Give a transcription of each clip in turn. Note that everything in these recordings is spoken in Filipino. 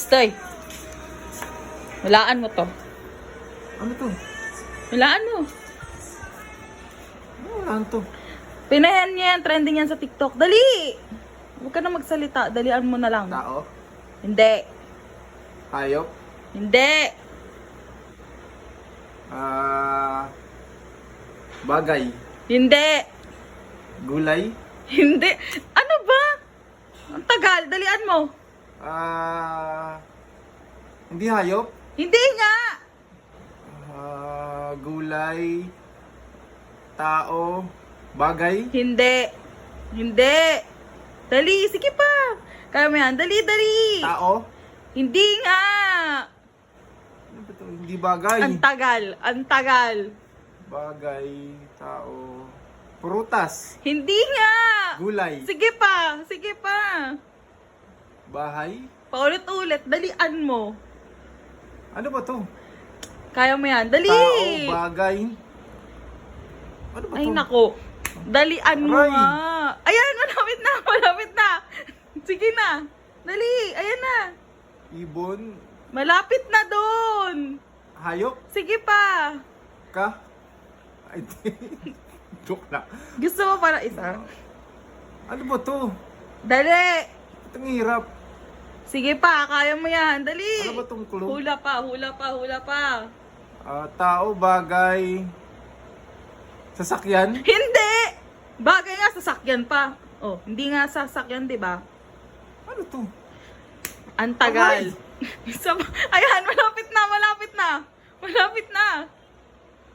Stay. Walaan mo to. Ano to? Walaan mo. Ano wala to? Pinahan niya yan. Trending yan sa TikTok. Dali! Huwag ka na magsalita. Dalian mo na lang. Tao? Hindi. Hayop? Hindi. Ah... bagay? Hindi. Gulay? Hindi. Ano ba? Ang tagal. Dalian mo. Ah... hindi hayop? Hindi nga. Ah... gulay? Tao? Bagay? Hindi. Hindi. Dali. Sige pa. Kaya mo yan. Dali, dali. Tao? Hindi nga. Ano ba to? Hindi bagay. Ang tagal. Ang tagal. Bagay, tao. Prutas. Hindi nga. Gulay. Sige pa. Sige pa. Bahay. Paulit-ulit. Dalian mo. Ano ba to? Kaya mo yan. Dali. Tao, bagay. Ano ba Ay, to? nako. Dalian mo Aray. nga. Ayan, malapit na. Malapit na. Sige na. Dali. Ayan na. Ibon. Malapit na doon. Hayop. Sige pa. Ka. Ay, di. Joke na. Gusto mo para isa? Ano ba to? Dali. Itong hirap. Sige pa. Kaya mo yan. Dali. Ano ba tong clue? Hula pa. Hula pa. Hula pa. Ah, tao, bagay. Sasakyan. Hindi. Bagay nga sasakyan pa. Oh, hindi nga sasakyan, 'di ba? Ano to? Ang tagal. Isa pa- Ayan, malapit na, malapit na. Malapit na.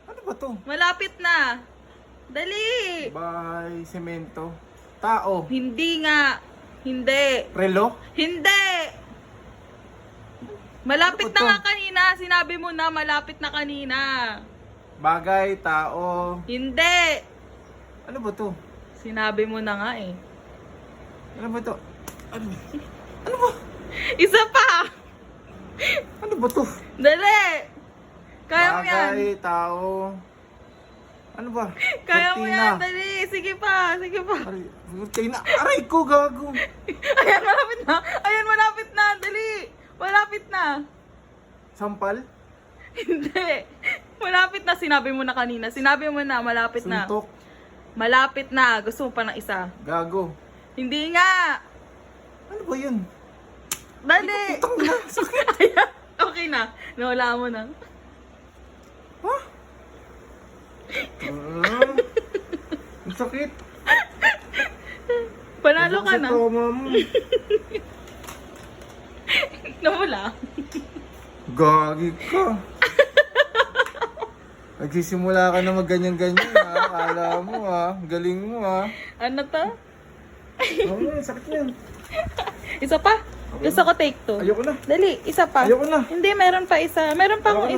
Ano ba to? Malapit na. Dali. Bahay, semento. Tao. Hindi nga. Hindi. Relo. Hindi. Malapit Ano ba na nga kanina. Sinabi mo na malapit na kanina. Bagay, tao. Hindi. Ano ba to? Sinabi mo na nga eh. Ano ba to? Ano? Isa pa. Ano ba to? Dali. Kaya mo yan. Bagay, tao. Ano ba? Kaya mo Cortina. yan. Dali. Sige pa. Sige pa. Aray, cortina. Aray ko, gago. Ayan, malapit na. Ayan, malapit na. Dali. Malapit na. Sampal? Hindi. Malapit na. Sinabi mo na kanina. Sinabi mo na. Malapit na. Suntok? Malapit na. Gusto mo pa ng isa. Gago. Hindi nga. Ano ba yun? Dali. Putang na. Okay na. Nawala mo na. Ha? Ah, ang sakit. Panalo ka na. sa mo. Nawala. Gagi ka. Nagsisimula ka na mag-ganyan-ganyan ha. Akala mo ha. Galing mo ha. Ano to? Oo, oh, sakit yan. Isa pa? Gusto ko take two. Ayoko na. Dali, isa pa. Ayoko na. Hindi, meron pa isa. Meron pa akong isa.